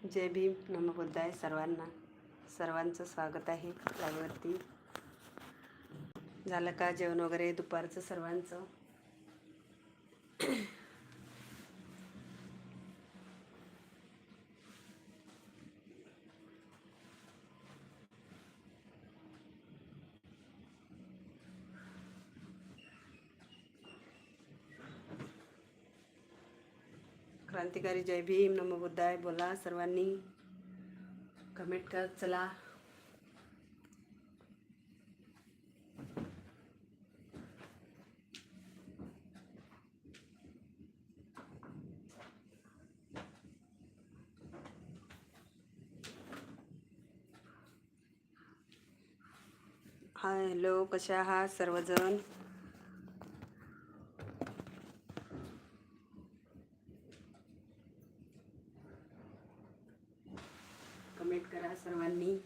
जय भीम. नमबुद्धाय सर्वांना. सर्वांचं स्वागत आहे त्यावरती झालं का जेवण वगैरे दुपारचं सर्वांचं? क्रांतिकारी जय भीम नमो बुद्धाय बोला सर्वांनी. कमेंट करत चला. हाय हॅलो कशा आहात सर्वजण कमेंट करा सर्वांनी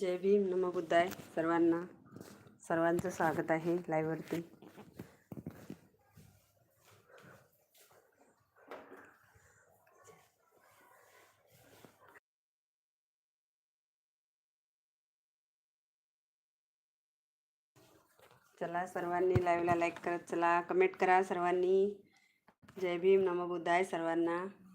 जय भीम नम बुद्धाय सर्वांना. सर्वांचं स्वागत आहे लाईव्हवरती. चला सर्वांनी लाईव्हला लाईक करत चला. कमेंट करा सर्वांनी. जय भीम नम बुद्धाय सर्वांना.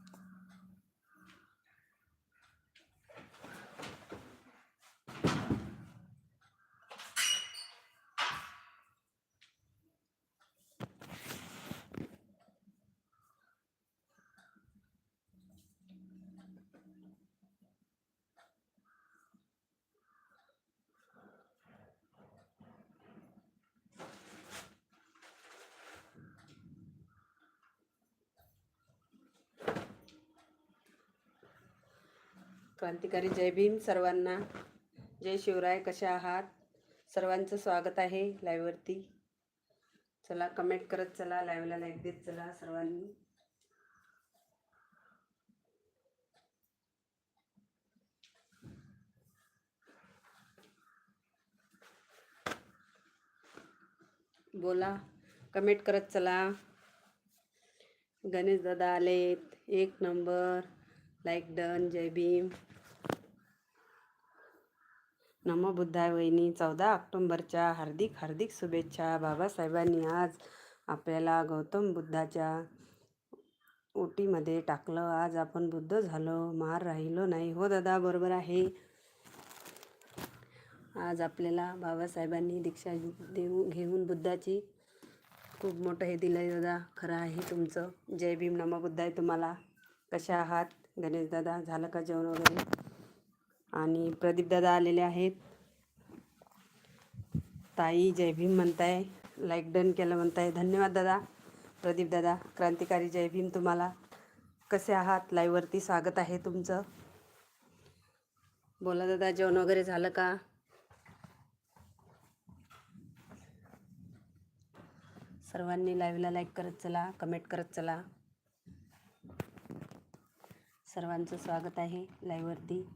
क्रांतिकारी जय भीम सर्वांना. जय शिवराय कशा आहात? सर्वांचं स्वागत आहे लाईव्हवरती चला कमेंट करत चला लाईव्हला लाईक देत चला सर्वांनी. बोला कमेंट करत चला. गणेश दादा आलेत एक नंबर लाईक डन जय भीम नमो बुद्धाय वहिनी चौदा ऑक्टोंबरच्या हार्दिक हार्दिक शुभेच्छा बाबासाहेबांनी आज आपल्याला गौतम बुद्धाच्या ओटीमध्ये टाकलं. आज आपण बुद्ध झालो मार राहिलो नाही. हो दादा बरोबर आहे. आज आपल्याला बाबासाहेबांनी दीक्षा देऊ घेऊन बुद्धाची खूप मोठं हे दिलं आहे दादा. खरं आहे तुमचं. जय भीम. नमो बुद्धाय तुम्हाला. कशा आहात? गणेश दादा झालं का जेवण वगैरे? आणि प्रदीप दादा आलेले आहेत. ताई जय भीम म्हणताय. लाईक डन केलं म्हणताय. धन्यवाद दादा. प्रदीप दादा क्रांतिकारी जय भीम तुम्हाला. कसे आहात? लाईव्हवरती स्वागत आहे तुमचं. बोला दादा जेवण वगैरे झालं का? सर्वांनी लाईव्हला लाईक करत चला कमेंट करत चला. सर्वांचं स्वागत आहे लाईव्हवरती.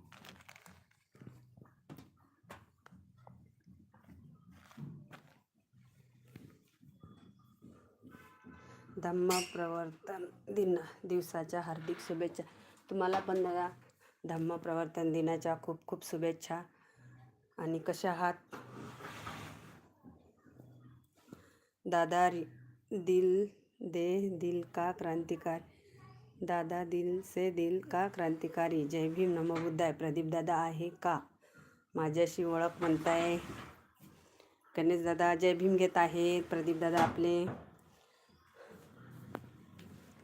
धम्म प्रवर्तन दिन दिवसाच्या हार्दिक शुभेच्छा. तुम्हाला पण दादा धम्म प्रवर्तन दिनाच्या खूप खूप शुभेच्छा. आणि कशा आहात? दादा दिल दे दिल का क्रांतिकारी? दादा दिल से दिल का क्रांतिकारी? जय भीम नमो बुद्धाय. प्रदीप दादा आहे का? माझ्याशी ओळख म्हणताय. गणेश दादा जय भीम घेत आहेत. प्रदीप दादा आपले.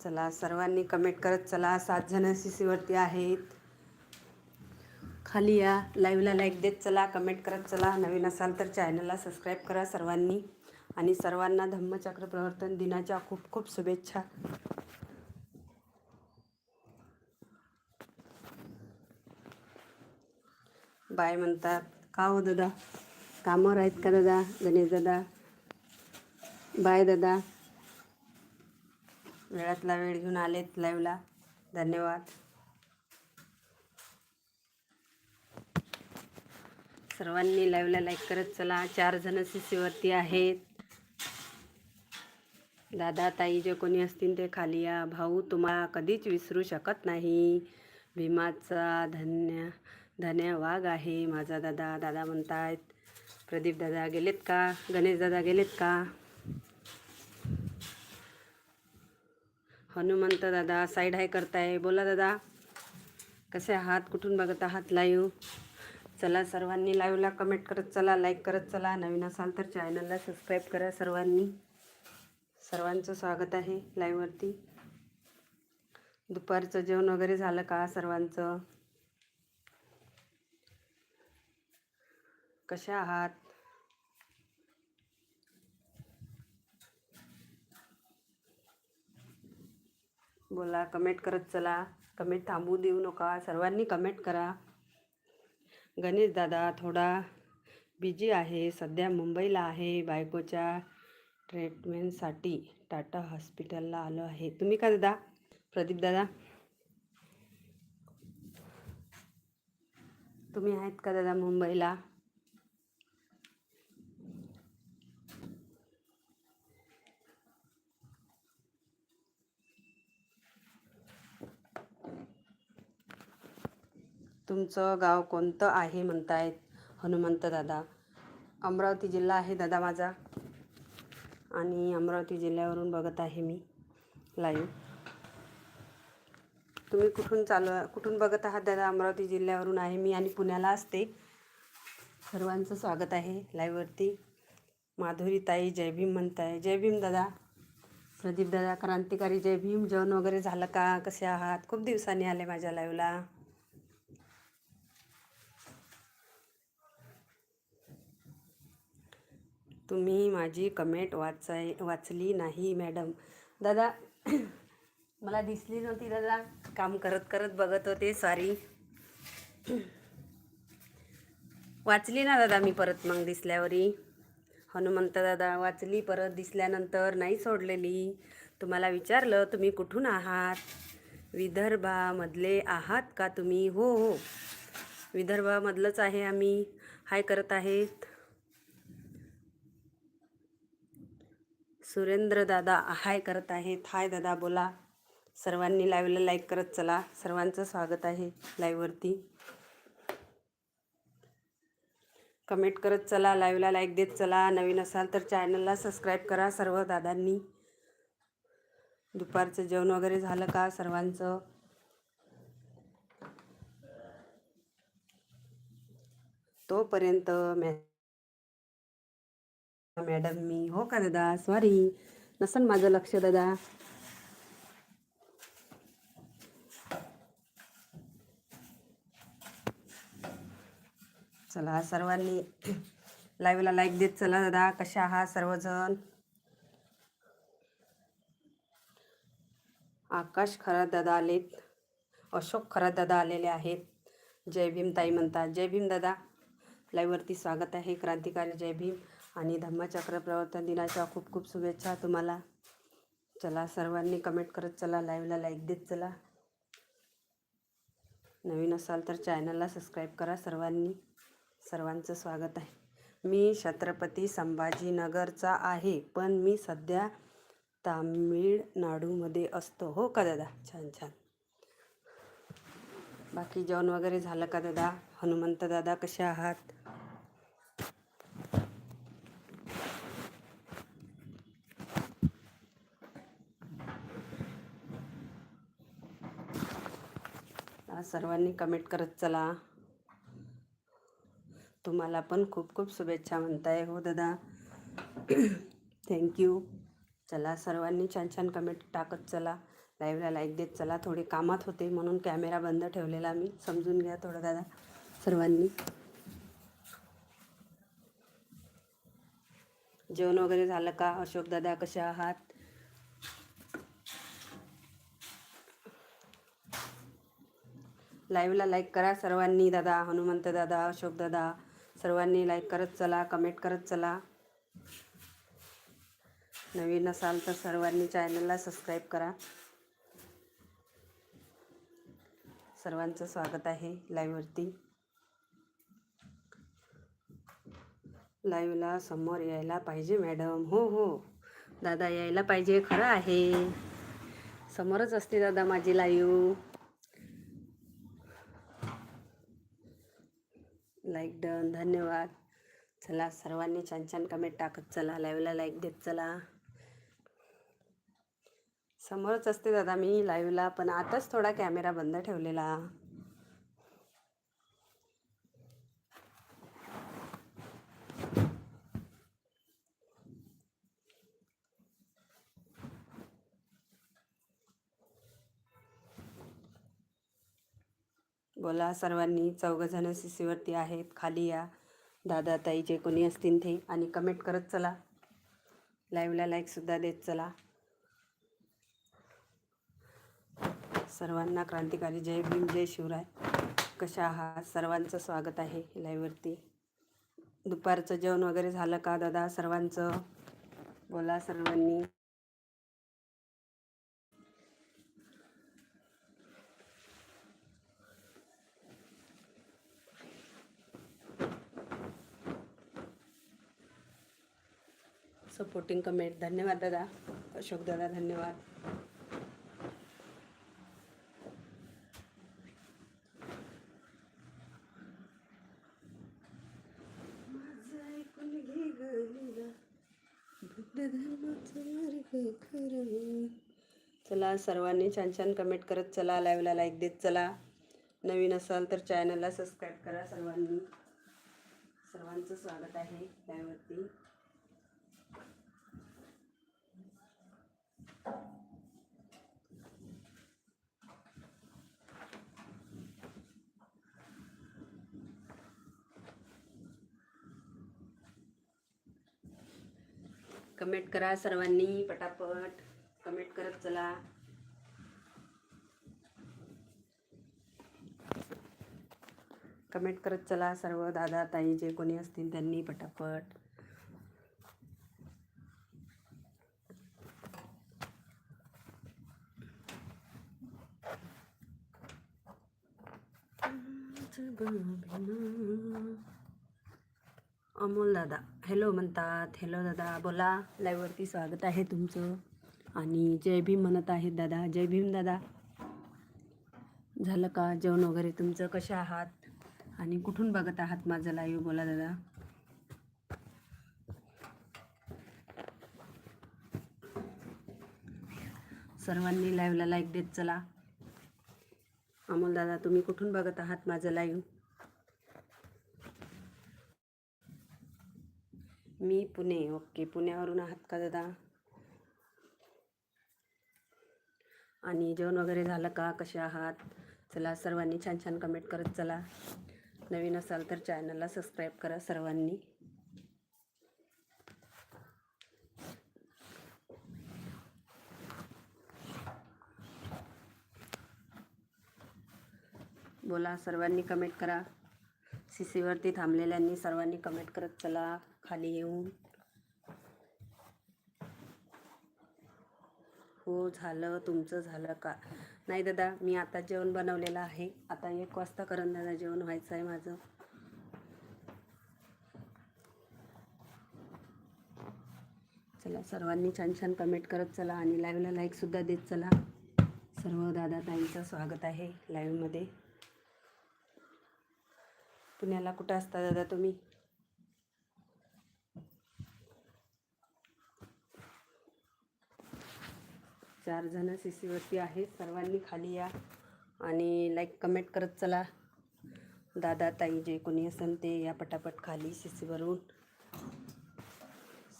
चला सर्वांनी कमेंट करत चला. सात जण सी सीवरती आहेत. खाली या. लाईव्हला लाईक देत चला. कमेंट करत चला. नवीन असाल तर चॅनलला सबस्क्राईब करा सर्वांनी. आणि सर्वांना धम्मचक्र प्रवर्तन दिनाच्या खूप खूप शुभेच्छा. बाय म्हणतात का हो दादा? कामावर आहेत का दादा? गणेश दादा? बाय दादा? वेळातला वेळ घेऊन आलेत लाईव्हला धन्यवाद. सर्वांनी लाईव्हला लाईक करत चला. चार जण सीसीवरती आहेत. दादा ताई जे कोणी असतील ते खाली या. भाऊ तुम्हाला कधीच विसरू शकत नाही. भीमाचा धन्य धन्य वाघ आहे. माझा दादा दादा म्हणतायत प्रदीप दादा गेलेत का? गणेश दादा गेलेत का? हनुमंत दादा साईड हाय करताय. बोला दादा कसे आहात? कुठून बघत आहात लाईव्ह चला सर्वांनी लाईव्हला कमेंट करत चला लाईक करत चला. नवीन असाल तर चॅनलला सबस्क्राईब करा सर्वांनी. सर्वांचं स्वागत आहे लाईव्हवरती दुपारचं जेवण वगैरे झालं का सर्वांचं? कशा आहात? बोला कमेंट करत चला. कमेंट थांबू देऊ नका. सर्वांनी कमेंट करा. गणेश दादा थोडा बिजी आहे. सध्या मुंबईला आहे. बायकोच्या ट्रीटमेंटसाठी टाटा हॉस्पिटलला आलो आहे. तुम्ही का दादा? प्रदीप दादा? तुम्ही आहेत का दादा मुंबईला? तुमचं गाव कोणतं आहे म्हणतायत हनुमंत दादा. अमरावती जिल्हा आहे दादा माझा. आणि अमरावती जिल्ह्यावरून बघत आहे मी लाईव्ह तुम्ही कुठून चालू कुठून बघत आहात दादा? अमरावती जिल्ह्यावरून आहे मी आणि पुण्याला असते. सर्वांचं स्वागत आहे लाईव्हवरती माधुरी ताई जय भीम म्हणताय. जय भीम दादा. प्रदीप दादा क्रांतिकारी जय भीम. जेवण वगैरे झालं का? कसे आहात? खूप दिवसांनी आले माझ्या लाईव्हला तुम्ही माझी कमेंट वाचाय वाचली नाही मॅडम. दादा मला दिसली नव्हती दादा. काम करत करत बघत होते. सॉरी वाचली ना दादा मी परत मग दिसल्यावरी. हनुमंत दादा वाचली परत दिसल्यानंतर नाही सोडलेली. तुम्हाला विचारलं तुम्ही कुठून आहात? विदर्भामधले आहात का तुम्ही? हो हो. विदर्भामधलंच आहे आम्ही. हाय करत आहेत. सुरेंद्र दादा हाय करत आहेत. हाय दादा बोला. सर्वांनी लाईव्हला लाईक करत चला. सर्वांचं स्वागत आहे लाईव्हवरती कमेंट करत चला लाईव्हला लाईक देत चला. नवीन असाल तर चॅनलला सबस्क्राईब करा सर्व दादांनी. दुपारचं जेवण वगैरे झालं का सर्वांचं? तोपर्यंत मॅ मॅडम मी हो का दादा? सॉरी नसन माझं लक्ष दादा. चला सर्वांनी लाईव्हला लाईक देत चला दादा. कशा आहात सर्वजण? आकाश खरात दादा आलेत. अशोक खरात दादा आलेले आहेत. जय भीम ताई म्हणतात. जय भीम दादा. लाईव्हवरती स्वागत आहे. क्रांतिकारी जय भीम. आणि धम्मचक्र प्रवर्तन दिनाच्या खूप खूप शुभेच्छा तुम्हाला. चला सर्वांनी कमेंट करत चला लाईव्हला लाईक देत चला. नवीन असाल तर चॅनलला सबस्क्राईब करा सर्वांनी. सर्वांचं स्वागत आहे. मी छत्रपती संभाजीनगरचा आहे पण मी सध्या तामिळनाडूमध्ये असतो. हो का दादा? छान छान. बाकी जेवण वगैरे झालं का दादा? हनुमंत दादा कसे आहात? सर्वांनी कमेंट करत चला. तुम्हाला पण खूप खूप शुभेच्छा म्हणताय. हो दादा. थँक्यू चला सर्वांनी छान छान कमेंट टाकत चला. लाईव्हला लाईक देत चला. थोडे कामात होते म्हणून कॅमेरा बंद ठेवलेला मी. समजून घ्या थोडं दादा. सर्वांनी. जेवण वगैरे झालं का? अशोक दादा कसे आहात? लाईव्हला लाईक करा सर्वांनी दादा हनुमंत दादा अशोक दादा. सर्वांनी लाईक करत चला कमेंट करत चला. नवीन असाल तर सर्वांनी चॅनलला सबस्क्राईब करा. सर्वांचं स्वागत आहे लाईव्हवरती लाईव्हला समोर यायला पाहिजे मॅडम हो हो. दादा यायला पाहिजे खरं आहे. समोरच असते दादा माझी लाईव्ह लाईक डन धन्यवाद. चला सर्वांनी छान छान कमेंट टाकत चला. लाईव्हला लाईक देत चला. समोरच असते दादा मी लाईव्हला पण आताच थोडा कॅमेरा बंद ठेवलेला. बोला सर्वांनी चौघंजणं सी सीवरती आहेत खाली या. दादा ताई जे कोणी असतील ते. आणि कमेंट करत चला. लाईव्हला लाईकसुद्धा देत चला. सर्वांना क्रांतिकारी जय भीम जय शिवराय. कशा आहात? सर्वांचं स्वागत आहे लाईव्हवरती दुपारचं जेवण वगैरे झालं का दादा सर्वांचं? बोला सर्वांनी. सपोर्टिंग कमेंट धन्यवाद दादा. अशोक दादा धन्यवाद. माझं ऐकून चला सर्वांनी छान छान कमेंट करत चला लाईव्हला लाईक देत चला. नवीन असाल तर चॅनलला सबस्क्राईब करा सर्वांनी. सर्वांचं स्वागत आहे त्यावरती कमेंट करा सर्वांनी पटापट. कमेंट करत चला. कमेंट करत चला सर्व दादा ताई जे कोणी असतील त्यांनी पटापट. अमोल दादा. हॅलो म्हणतात. हॅलो दादा. बोला. लाईववरती स्वागत आहे तुमचं. आणि जय भीम म्हणत आहेत दादा. जय भीम दादा. झालं का जेवण वगैरे तुमचं? कसे आहात? आणि कुठून बघत आहात माझं लाईव्ह बोला दादा. सर्वांनी लाईव्हला लाईक देत चला. अमोल दादा तुम्ही कुठून बघत आहात माझं लाईव्ह मी पुणे. ओके पुण्यावरून आहात का दादा? आणि जेवण वगैरे झालं का? कसे आहात? चला सर्वांनी छान छान कमेंट करत चला. नवीन असाल तर चॅनलला सबस्क्राईब करा सर्वांनी. बोला सर्वांनी कमेंट करा. सी सीवरती थांबलेल्यांनी सर्वांनी कमेंट करत चला खाली येऊन. हो झालं तुमचं झालं का? नाही दादा मी आता जेवण बनवलेलं आहे. आता एक वाजता करण दादा जेवण व्हायचं आहे माझं. चला सर्वांनी छान छान कमेंट करत चला आणि लाईव्हला लाईकसुद्धा देत चला. सर्व दादा ताईंचं स्वागत आहे लाईव्हमध्ये पुण्याला कुठं असता दादा तुम्ही? चार जण सी सीवरती आहेत सर्वांनी खाली या आणि लाईक कमेंट करत चला. दादा ताई जे कोणी असेल ते या पटापट खाली सी सीवरून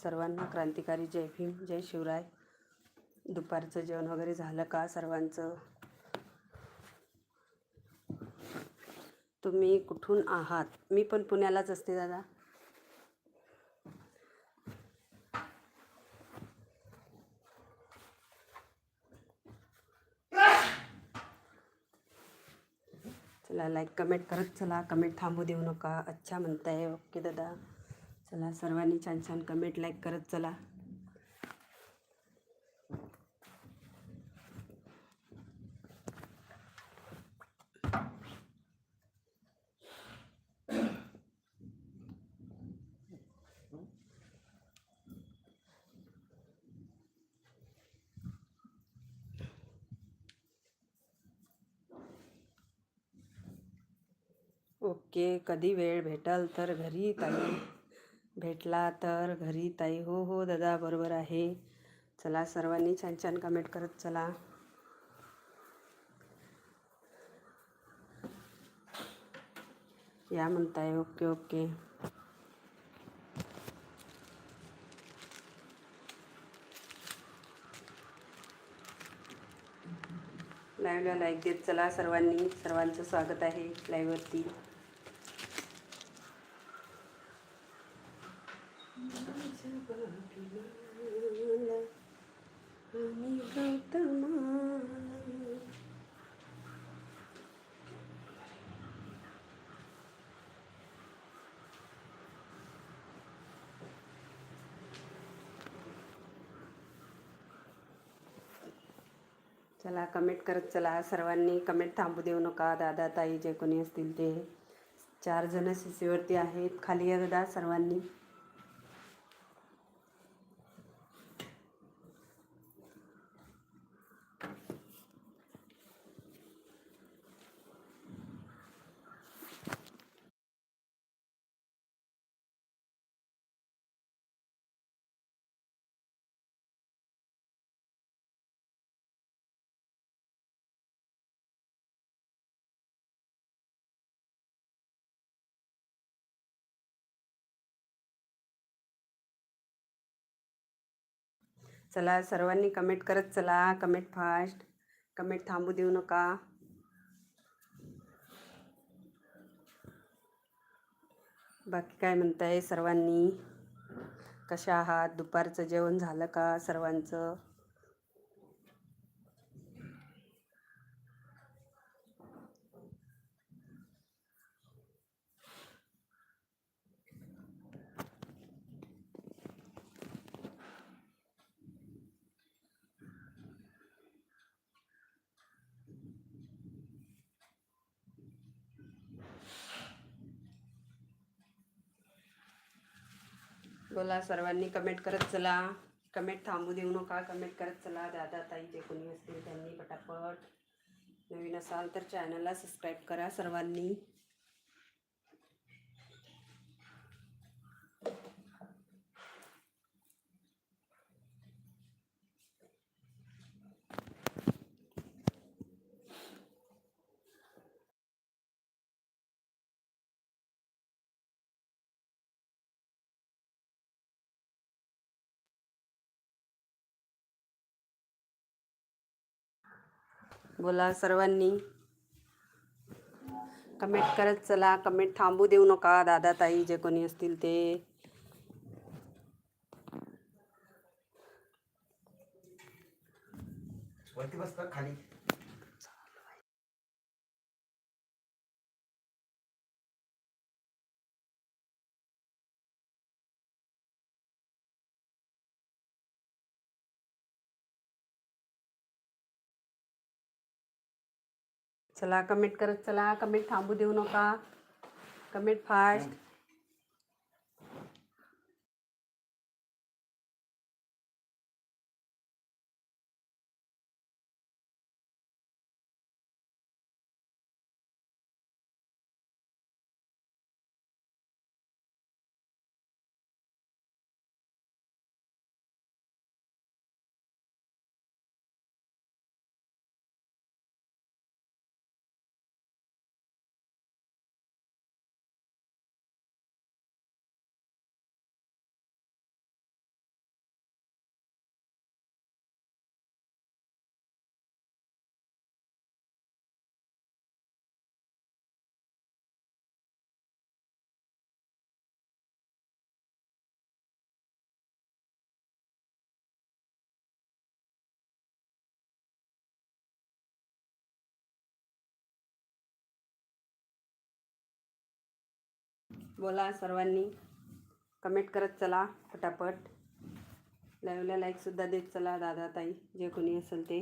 सर्वांना क्रांतिकारी जय भीम जय शिवराय. दुपारचं जेवण वगैरे झालं का सर्वांचं? तुम्ही कुठून आहात? मी पण पुण्यालाच असते दादा. चला लाईक कमेंट करत चला. कमेंट थांबू देऊ नका. अच्छा म्हणताय ओके दादा. चला सर्वांनी छान छान कमेंट लाईक करत चला. ओके कधी वेळ भेटल तर घरी ताई. भेटला तर घरी ताई. हो हो दादा बरोबर आहे. चला सर्वांनी छान छान कमेंट करत चला. या म्हणताय. Okay okay. लाईव्हला लाईक देत चला सर्वांनी. सर्वांचं स्वागत आहे लाईव्हवरती चला कमेंट करत चला. सर्वांनी कमेंट थांबू देऊ नका. दादा ताई जे कोणी असतील ते. चार जण शिसीवरती आहेत. खाली या दादा सर्वांनी. चला सर्वांनी कमेंट करत चला. कमेंट फास्ट कमेंट थांबू देऊ नका. बाकी काय म्हणताय सर्वांनी? कशा आहात? दुपारचं जेवण झालं का सर्वांचं? बोला सर्वांनी कमेंट करत चला. कमेंट थांबू देऊ नका कमेंट करत चला. दादा ताई जे कोणी असतील त्यांनी पटापट नवीन असाल तर चॅनलला सबस्क्राईब करा सर्वांनी. बोला सर्वांनी. कमेंट करत चला. कमेंट थांबू देऊ नका दादा ताई जे कोणी असतील ते. खाली. चला कमेंट करत चला. कमेंट थांबू देऊ नका. कमेंट फास्ट बोला सर्वांनी. कमेंट करत चला पटापट लाईव्हला लाईकसुद्धा देत चला दादा ताई जे कोणी असेल ते.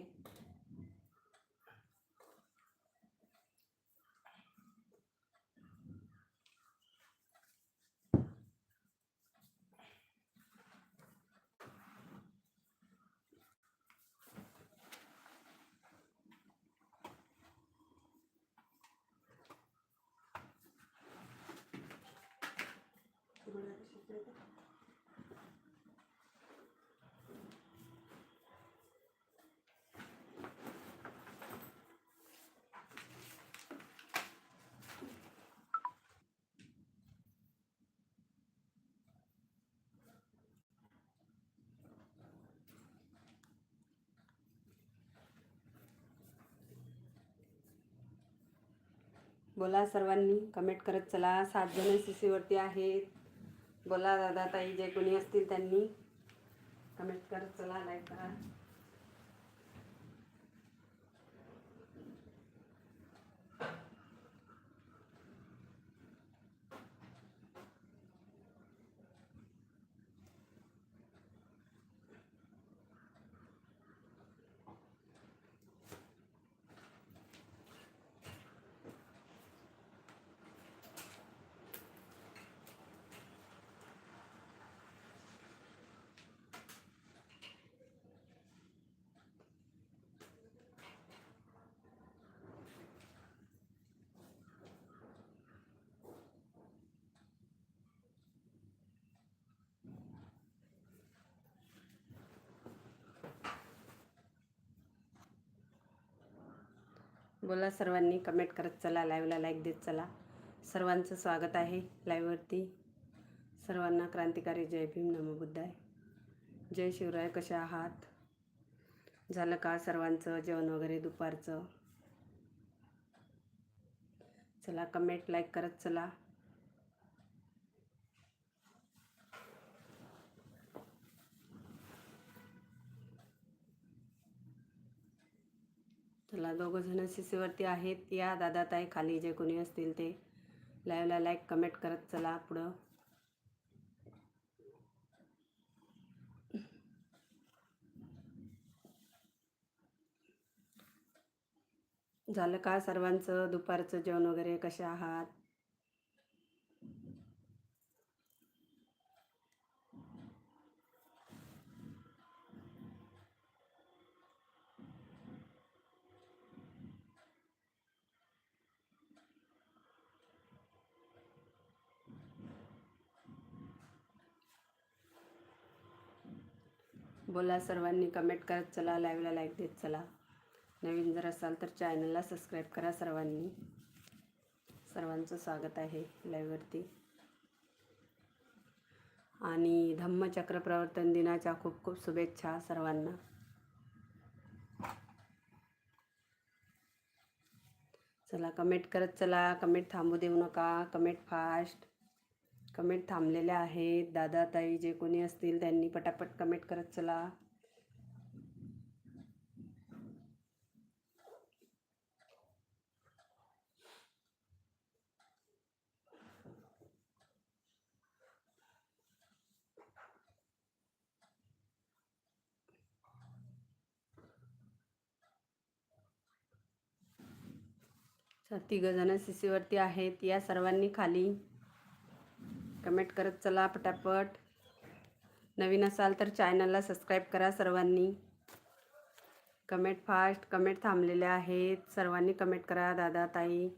बोला सर्वांनी कमेंट करत चला. सात जण सीसीवरती आहेत. बोला दादा ताई जे कोणी असतील त्यांनी. कमेंट करत चला लाईक करा. बोला सर्वांनी कमेंट करत चला लाईव्हला लाईक देत चला. सर्वांचं स्वागत आहे लाईव्हवरती सर्वांना क्रांतिकारी जय भीम नमो बुद्धाय. जय शिवराय कशा आहात? झालं का सर्वांचं जेवण वगैरे दुपारचं? चला कमेंट लाईक करत चला. चला दोघं जण सीसीवरती आहेत. या दादा ताई खाली जे कोणी असतील ते लाईव्हला लाईक कमेंट करत चला पुढं. झालं का सर्वांचं? दुपारचं जेवण वगैरे कसे आहात? बोला सर्वांनी कमेंट करत चला लाईव्हला लाईक देत चला. नवीन जर असाल तर चॅनलला सबस्क्राईब करा सर्वांनी. सर्वांचं स्वागत आहे लाईव्हवरती आणि धम्मचक्र प्रवर्तन दिनाच्या खूप खूप शुभेच्छा सर्वांना. चला कमेंट करत चला. कमेंट थांबू देऊ नका. कमेंट फास्ट कमेंट थांबलेल्या आहेत. दादा ताई जे कोणी असतील त्यांनी पटापट कमेंट करत चला. तिघजणं सीसीवरती आहेत. या सर्वांनी खाली कमेंट करत चला पटापट. नवीन असाल तर चॅनलला सबस्क्राईब करा सर्वांनी. कमेंट फास्ट कमेंट थांबलेल्या आहेत. सर्वांनी कमेंट करा दादा ताई.